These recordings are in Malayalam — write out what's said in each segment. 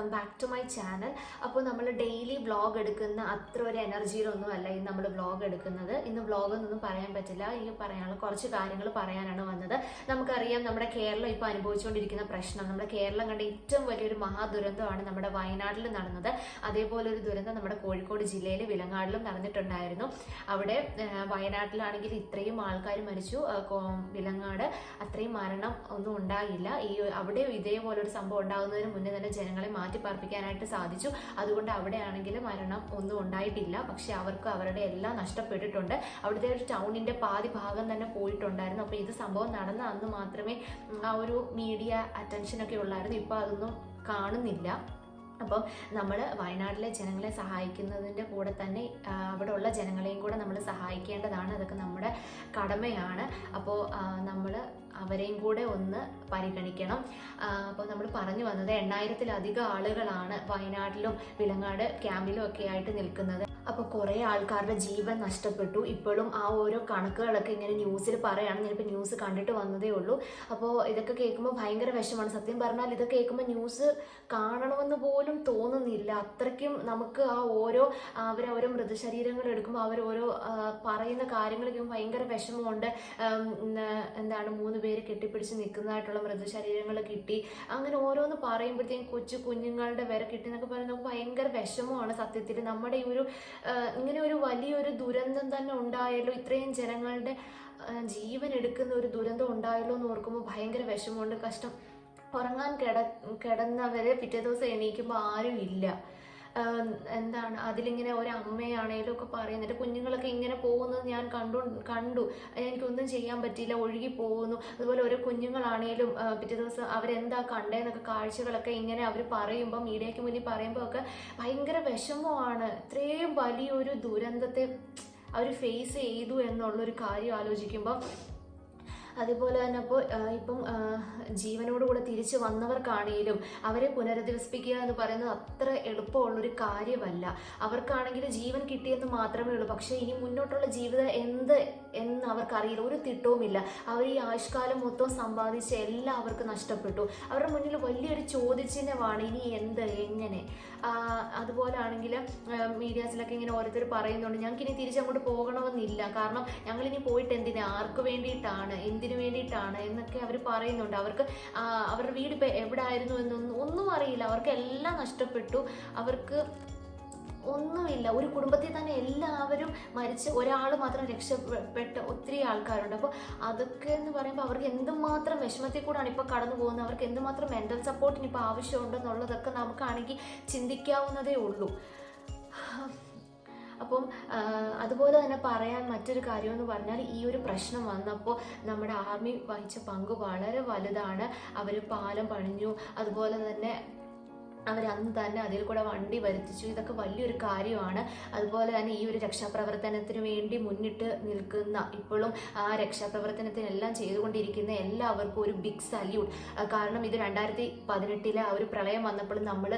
Welcome back to my channel. അപ്പോൾ നമ്മൾ ഡെയിലി വ്ളോഗ് എടുക്കുന്ന അത്ര ഒരു എനർജിയിലൊന്നും അല്ല ഇന്ന് നമ്മൾ വ്ളോഗ് എടുക്കുന്നത്. ഇന്ന് വ്ളോഗ് പറയാൻ പറ്റില്ല. ഈ പറയാനുള്ള കുറച്ച് കാര്യങ്ങൾ പറയാനാണ് വന്നത്. നമുക്കറിയാം നമ്മുടെ കേരളം ഇപ്പോൾ അനുഭവിച്ചുകൊണ്ടിരിക്കുന്ന പ്രശ്നം. നമ്മുടെ കേരളം കണ്ട ഏറ്റവും വലിയൊരു മഹാദുരന്തമാണ് നമ്മുടെ വയനാട്ടിൽ നടന്നത്. അതേപോലെ ഒരു ദുരന്തം നമ്മുടെ കോഴിക്കോട് ജില്ലയിലെ വിലങ്ങാടിലും നടന്നിട്ടുണ്ടായിരുന്നു. അവിടെ വയനാട്ടിലാണെങ്കിൽ ഇത്രയും ആൾക്കാർ മരിച്ചു. വിലങ്ങാട് അത്രയും മരണം ഒന്നും ഉണ്ടായില്ല. ഈ അവിടെ ഇതേപോലെ ഒരു സംഭവം ഉണ്ടാകുന്നതിന് മുന്നേ തന്നെ ജനങ്ങളെ മാറ്റി പാർപ്പിക്കാനായിട്ട് സാധിച്ചു. അതുകൊണ്ട് അവിടെ ആണെങ്കിൽ മരണം ഒന്നും ഉണ്ടായിട്ടില്ല. പക്ഷേ അവർക്ക് അവരുടെ എല്ലാം നഷ്ടപ്പെട്ടിട്ടുണ്ട്. അവിടുത്തെ ഒരു ടൗണിന്റെ പാതി ഭാഗം തന്നെ പോയിട്ടുണ്ടായിരുന്നു. അപ്പോൾ ഇത് സംഭവം നടന്ന അന്ന് മാത്രമേ ആ ഒരു മീഡിയ അറ്റൻഷൻ ഒക്കെ ഉള്ളായിരുന്നു. ഇപ്പോൾ അതൊന്നും കാണുന്നില്ല. അപ്പം നമ്മൾ വയനാട്ടിലെ ജനങ്ങളെ സഹായിക്കുന്നതിന്റെ കൂടെ തന്നെ അവിടെ ഉള്ള ജനങ്ങളെയും കൂടെ നമ്മൾ സഹായിക്കേണ്ടതാണ്. അതൊക്കെ നമ്മുടെ കടമയാണ്. അപ്പോൾ നമ്മൾ അവരെയും കൂടെ ഒന്ന് പരിഗണിക്കണം. അപ്പോൾ നമ്മൾ പറഞ്ഞു വന്നത് എണ്ണായിരത്തിലധികം ആളുകളാണ് വയനാട്ടിലും വിലങ്ങാട് ക്യാമ്പിലും ഒക്കെ ആയിട്ട് നിൽക്കുന്നത്. അപ്പോൾ കുറേ ആൾക്കാരുടെ ജീവൻ നഷ്ടപ്പെട്ടു. ഇപ്പോഴും ആ ഓരോ കണക്കുകളൊക്കെ ഇങ്ങനെ ന്യൂസിൽ പറയുകയാണ് ഞാനിപ്പോൾ ന്യൂസ് കണ്ടിട്ട് വന്നതേ ഉള്ളൂ. അപ്പോൾ ഇതൊക്കെ കേൾക്കുമ്പോൾ ഭയങ്കര വിഷമാണ് സത്യം പറഞ്ഞാൽ ഇതൊക്കെ കേൾക്കുമ്പോൾ ന്യൂസ് കാണണമെന്ന് പോലും തോന്നുന്നില്ല. അത്രയ്ക്കും നമുക്ക് ആ ഓരോ അവർ ഓരോ മൃതശരീരങ്ങൾ എടുക്കുമ്പോൾ അവർ ഓരോ പറയുന്ന കാര്യങ്ങൾ ഭയങ്കര വിഷമമുണ്ട്. എന്താണ് മൂന്ന് പേര് കെട്ടിപ്പിടിച്ച് നിൽക്കുന്നതായിട്ടുള്ള മൃതശരീരങ്ങൾ കിട്ടി. അങ്ങനെ ഓരോന്ന് പറയുമ്പോഴത്തേക്കും കൊച്ചു കുഞ്ഞുങ്ങളുടെ വരെ കിട്ടി എന്നൊക്കെ പറയുന്നത് നമുക്ക് ഭയങ്കര വിഷമമാണ് സത്യത്തിൽ. നമ്മുടെ ഈ ഒരു ഇങ്ങനെ ഒരു വലിയൊരു ദുരന്തം തന്നെ ഉണ്ടായല്ലോ. ഇത്രയും ജനങ്ങളുടെ ജീവൻ എടുക്കുന്ന ഒരു ദുരന്തം ഉണ്ടായല്ലോ എന്ന് ഓർക്കുമ്പോൾ ഭയങ്കര വിഷമമുണ്ട്. കഷ്ടം. ഉറങ്ങാൻ കിട കിടന്നവരെ പിറ്റേ ദിവസം എണീക്കുമ്പോൾ ആരും ഇല്ല. എന്താണ് അതിലിങ്ങനെ ഒരു അമ്മയാണേലും ഒക്കെ പറയുന്നുണ്ട് കുഞ്ഞുങ്ങളൊക്കെ ഇങ്ങനെ പോകുന്നത് ഞാൻ കണ്ടു കണ്ടു. എനിക്കൊന്നും ചെയ്യാൻ പറ്റിയില്ല ഒഴുകി പോകുന്നു. അതുപോലെ ഓരോ കുഞ്ഞുങ്ങളാണേലും പിറ്റേ ദിവസം അവരെന്താ കണ്ടേന്നൊക്കെ കാഴ്ചകളൊക്കെ ഇങ്ങനെ അവർ പറയുമ്പോൾ മീഡിയയ്ക്ക് മുന്നിൽ പറയുമ്പോൾ ഒക്കെ ഭയങ്കര വിഷമമാണ്. ഇത്രയും വലിയൊരു ദുരന്തത്തെ അവർ ഫേസ് ചെയ്തു എന്നുള്ളൊരു കാര്യം ആലോചിക്കുമ്പോൾ അതുപോലെ തന്നെ ഇപ്പോൾ ഇപ്പം ജീവനോടുകൂടെ തിരിച്ചു വന്നവർക്കാണെങ്കിലും അവരെ പുനരധിവസിപ്പിക്കുക എന്ന് പറയുന്നത് അത്ര എളുപ്പമുള്ളൊരു കാര്യമല്ല. അവർക്കാണെങ്കിൽ ജീവൻ കിട്ടിയെന്ന് മാത്രമേ ഉള്ളൂ. പക്ഷേ ഇനി മുന്നോട്ടുള്ള ജീവിതം എന്ത് എന്ന് അവർക്കറിയില്ല. ഒരു തിട്ടവുമില്ല. അവർ ഈ ആയുഷ്കാലം മൊത്തം സമ്പാദിച്ച എല്ലാം അവർക്ക് നഷ്ടപ്പെട്ടു. അവരുടെ മുന്നിൽ വലിയൊരു ചോദ്യചിഹ്നമാണ് ഇനി എന്ത് എങ്ങനെ? അതുപോലെ ആണെങ്കിൽ മീഡിയാസിലൊക്കെ ഇങ്ങനെ ഓരോരുത്തർ പറയുന്നുണ്ട് ഞങ്ങൾക്ക് ഇനി തിരിച്ചങ്ങോട്ട് പോകണമെന്നില്ല. കാരണം ഞങ്ങളിനി പോയിട്ട് എന്തിനാ? ആർക്ക് വേണ്ടിയിട്ടാണ്? എന്തിനു വേണ്ടിയിട്ടാണ് എന്നൊക്കെ അവർ പറയുന്നുണ്ട്. അവർക്ക് അവരുടെ വീട് ഇപ്പം എവിടെ ആയിരുന്നു എന്നൊന്നും ഒന്നും അറിയില്ല. അവർക്ക് എല്ലാം നഷ്ടപ്പെട്ടു. അവർക്ക് ഒന്നുമില്ല. ഒരു കുടുംബത്തിൽ തന്നെ എല്ലാവരും മരിച്ച് ഒരാൾ മാത്രം രക്ഷപ്പെട്ട ഒത്തിരി ആൾക്കാരുണ്ട്. അപ്പോൾ അതൊക്കെ എന്ന് പറയുമ്പോൾ അവർക്ക് എന്തുമാത്രം വിഷമത്തിൽ കൂടാണ് ഇപ്പോൾ കടന്നു പോകുന്നത്. അവർക്ക് എന്തുമാത്രം മെന്റൽ സപ്പോർട്ടിന് ഇപ്പോൾ ആവശ്യമുണ്ടെന്നുള്ളതൊക്കെ നമുക്കാണെങ്കിൽ ചിന്തിക്കാവുന്നതേ ഉള്ളൂ. അപ്പം അതുപോലെ തന്നെ പറയാൻ മറ്റൊരു കാര്യം എന്ന് പറഞ്ഞാൽ ഈ ഒരു പ്രശ്നം വന്നപ്പോൾ നമ്മുടെ ആർമി വഹിച്ച പങ്ക് വളരെ വലുതാണ്. അവർ പാലം പണിഞ്ഞു. അതുപോലെ തന്നെ അവർ അന്ന് തന്നെ അതിൽ കൂടെ വണ്ടി വരുത്തിച്ചു. ഇതൊക്കെ വലിയൊരു കാര്യമാണ്. അതുപോലെ തന്നെ ഈ ഒരു രക്ഷാപ്രവർത്തനത്തിന് വേണ്ടി മുന്നിട്ട് നിൽക്കുന്ന ഇപ്പോഴും ആ രക്ഷാപ്രവർത്തനത്തിനെല്ലാം ചെയ്തുകൊണ്ടിരിക്കുന്ന എല്ലാവർക്കും ഒരു ബിഗ് സല്യൂട്ട് കാരണം ഇത് രണ്ടായിരത്തി പതിനെട്ടിലെ ആ ഒരു പ്രളയം വന്നപ്പോൾ നമ്മൾ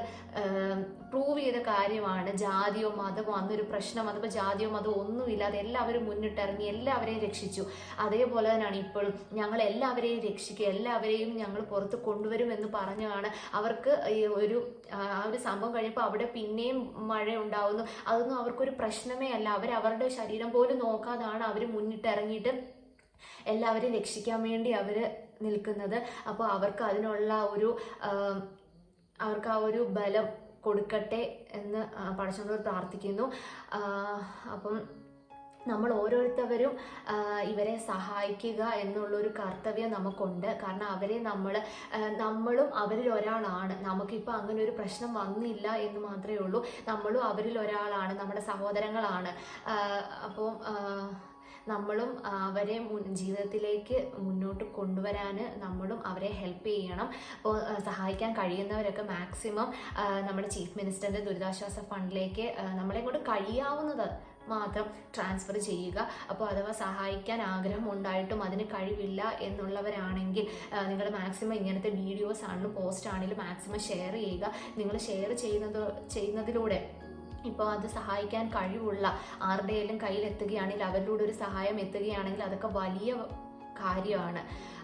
പ്രൂവ് ചെയ്ത കാര്യമാണ്. ജാതിയോ മതമോ അന്നൊരു പ്രശ്നം അതിപ്പോൾ ജാതിയോ മതമോ ഒന്നുമില്ലാതെ എല്ലാവരും മുന്നിട്ടിറങ്ങി എല്ലാവരെയും രക്ഷിച്ചു. അതേപോലെ തന്നെയാണ് ഇപ്പോഴും ഞങ്ങൾ എല്ലാവരെയും രക്ഷിക്കുക എല്ലാവരെയും ഞങ്ങൾ പുറത്ത് കൊണ്ടുവരുമെന്ന് പറഞ്ഞാണ് അവർക്ക് ഒരു ആ ഒരു സംഭവം കഴിഞ്ഞപ്പോൾ അവിടെ പിന്നെയും മഴ ഉണ്ടാവുന്നു. അതൊന്നും അവർക്കൊരു പ്രശ്നമേ അല്ല. അവർ അവരുടെ ശരീരം പോലും നോക്കാതാണ് അവർ മുന്നിട്ടിറങ്ങിയിട്ട് എല്ലാവരെയും രക്ഷിക്കാൻ വേണ്ടി അവർ നിൽക്കുന്നത്. അപ്പോൾ അവർക്ക് അതിനുള്ള ഒരു അവർക്ക് ആ ഒരു ബലം കൊടുക്കട്ടെ എന്ന് പടച്ചോണ്ടോട് പ്രാർത്ഥിക്കുന്നു. അപ്പം നമ്മൾ ഓരോരുത്തവരും ഇവരെ സഹായിക്കുക എന്നുള്ളൊരു കർത്തവ്യം നമുക്കുണ്ട്. കാരണം അവരെ നമ്മൾ നമ്മളും അവരിൽ ഒരാളാണ്. നമുക്കിപ്പോൾ അങ്ങനെ ഒരു പ്രശ്നം വന്നില്ല എന്ന് മാത്രമേ ഉള്ളൂ. നമ്മളും അവരിൽ ഒരാളാണ്. നമ്മുടെ സഹോദരങ്ങളാണ്. അപ്പോൾ നമ്മളും അവരെ ജീവിതത്തിലേക്ക് മുന്നോട്ട് കൊണ്ടുവരാൻ നമ്മളും അവരെ ഹെൽപ്പ് ചെയ്യണം. അപ്പോൾ സഹായിക്കാൻ കഴിയുന്നവരൊക്കെ മാക്സിമം നമ്മുടെ ചീഫ് മിനിസ്റ്ററിന്റെ ദുരിതാശ്വാസ ഫണ്ടിലേക്ക് നമ്മളെ കൊണ്ട് കഴിയാവുന്നത് മാത്രം ട്രാൻസ്ഫർ ചെയ്യുക. അപ്പോൾ അഥവാ സഹായിക്കാൻ ആഗ്രഹം ഉണ്ടായിട്ടും അതിന് കഴിവില്ല എന്നുള്ളവരാണെങ്കിൽ നിങ്ങൾ മാക്സിമം ഇങ്ങനത്തെ വീഡിയോസ് ആണെങ്കിലും പോസ്റ്റ് ആണെങ്കിലും മാക്സിമം ഷെയർ ചെയ്യുക. നിങ്ങൾ ഷെയർ ചെയ്യുന്നത് ചെയ്യുന്നതിലൂടെ ഇപ്പോൾ അത് സഹായിക്കാൻ കഴിവുള്ള ആരുടെയെങ്കിലും കയ്യിലെത്തുകയാണെങ്കിൽ അവരിലൂടെ ഒരു സഹായം എത്തുകയാണെങ്കിൽ അതൊക്കെ വലിയ കാര്യമാണ്.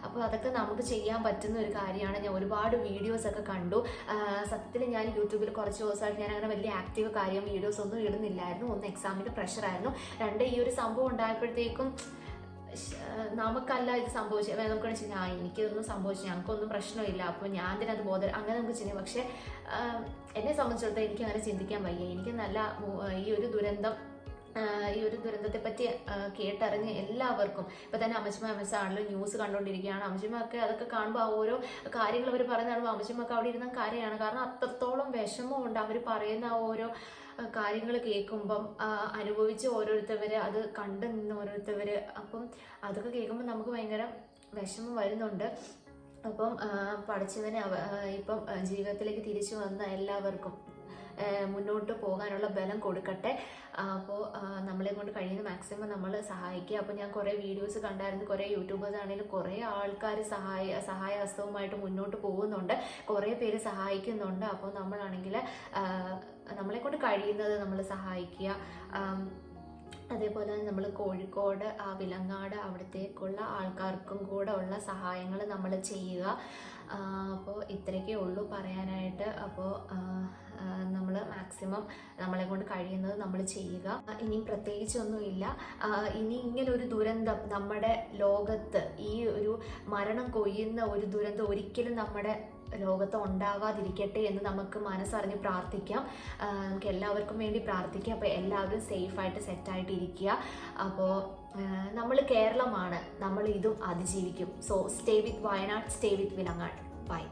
അപ്പോൾ അതൊക്കെ നമുക്ക് ചെയ്യാൻ പറ്റുന്ന ഒരു കാര്യമാണ്. ഞാൻ ഒരുപാട് വീഡിയോസ് ഒക്കെ കണ്ടു. സത്യത്തിൽ ഞാൻ യൂട്യൂബിൽ കുറച്ച് ദിവസമായിട്ട് ഞാൻ അങ്ങനെ വലിയ ആക്റ്റീവ് കാര്യം വീഡിയോസ് ഒന്നും ഇടുന്നില്ലായിരുന്നു. ഒന്ന് എക്സാമിന്റെ പ്രഷറായിരുന്നു രണ്ട് ഈ ഒരു സംഭവം ഉണ്ടായപ്പോഴത്തേക്കും നമുക്കല്ല ഇത് സംഭവിച്ചത്. നമുക്ക് വെച്ചാൽ ആ എനിക്കിതൊന്നും സംഭവിച്ചു. ഞങ്ങൾക്കൊന്നും പ്രശ്നമില്ല. അപ്പോൾ ഞാൻ തന്നെ അത് ബോധം അങ്ങനെ നമുക്ക് ചെയ്യാം പക്ഷേ എന്നെ സംബന്ധിച്ചിടത്തോളം എനിക്ക് അങ്ങനെ ചിന്തിക്കാൻ വയ്യ. എനിക്ക് നല്ല ഈ ഒരു ദുരന്തം ഈ ഒരു ദുരന്തത്തെ പറ്റി കേട്ടറിഞ്ഞ എല്ലാവർക്കും. ഇപ്പൊ തന്നെ അമ്മച്ചമ്മ അമ്മച്ച ആണല്ലോ ന്യൂസ് കണ്ടുകൊണ്ടിരിക്കുകയാണ് അമ്മച്ചമ്മ ഒക്കെ അതൊക്കെ കാണുമ്പോൾ ആ ഓരോ കാര്യങ്ങൾ അവർ പറഞ്ഞു കാണുമ്പോൾ അമ്മച്ചിമ്മ ഒക്കെ അവിടെ ഇരുന്ന കാര്യമാണ്. കാരണം അത്രത്തോളം വിഷമമുണ്ട് അവർ പറയുന്ന ആ ഓരോ കാര്യങ്ങൾ കേൾക്കുമ്പം അനുഭവിച്ച് ഓരോരുത്തവർ അത് കണ്ടു നിന്ന് ഓരോരുത്തവർ അപ്പം അതൊക്കെ കേൾക്കുമ്പോൾ നമുക്ക് ഭയങ്കര വിഷമം വരുന്നുണ്ട്. അപ്പം പഠിച്ചവനെ ഇപ്പം ജീവിതത്തിലേക്ക് തിരിച്ചു വന്ന എല്ലാവർക്കും. മുന്നോട്ട് പോകാനുള്ള ബലം കൊടുക്കട്ടെ. അപ്പോൾ നമ്മളെ കൊണ്ട് കഴിയുന്ന മാക്സിമം നമ്മൾ സഹായിക്കുക. അപ്പോൾ ഞാൻ കുറേ വീഡിയോസ് കണ്ടായിരുന്നു. കുറേ യൂട്യൂബേഴ്സ് ആണെങ്കിലും കുറേ ആൾക്കാർ സഹായ സഹായഹസ്തവുമായിട്ട് മുന്നോട്ട് പോകുന്നുണ്ട്. കുറേ പേര് സഹായിക്കുന്നുണ്ട്. അപ്പോൾ നമ്മളാണെങ്കിൽ നമ്മളെ കൊണ്ട് കഴിയുന്നത് നമ്മൾ സഹായിക്കുക. അതേപോലെ തന്നെ നമ്മൾ കോഴിക്കോട് ആ വിലങ്ങാട് അവിടത്തേക്കുള്ള ആൾക്കാർക്കും കൂടെ ഉള്ള സഹായങ്ങൾ നമ്മൾ ചെയ്യുക. അപ്പോൾ ഇത്രയൊക്കെ ഉള്ളൂ പറയാനായിട്ട്. അപ്പോൾ നമ്മൾ മാക്സിമം നമ്മളെ കൊണ്ട് കഴിയുന്നത് നമ്മൾ ചെയ്യുക. ഇനിയും പ്രത്യേകിച്ചൊന്നുമില്ല. ഇനി ഇങ്ങനെ ഒരു ദുരന്തം നമ്മുടെ ലോകത്ത് ഈ ഒരു മരണം കൊയ്യുന്ന ഒരു ദുരന്തം ഒരിക്കലും നമ്മുടെ ലോകത്ത് ഉണ്ടാവാതിരിക്കട്ടെ എന്ന് നമുക്ക് മനസ്സറിഞ്ഞ് പ്രാർത്ഥിക്കാം. നമുക്ക് എല്ലാവർക്കും വേണ്ടി പ്രാർത്ഥിക്കാം. അപ്പോൾ എല്ലാവരും സേഫായിട്ട് സെറ്റായിട്ട് ഇരിക്കുക അപ്പോൾ നമ്മൾ കേരളമാണ്. നമ്മൾ ഇതും അതിജീവിക്കും. So stay with Wayanad stay with Vilangad bye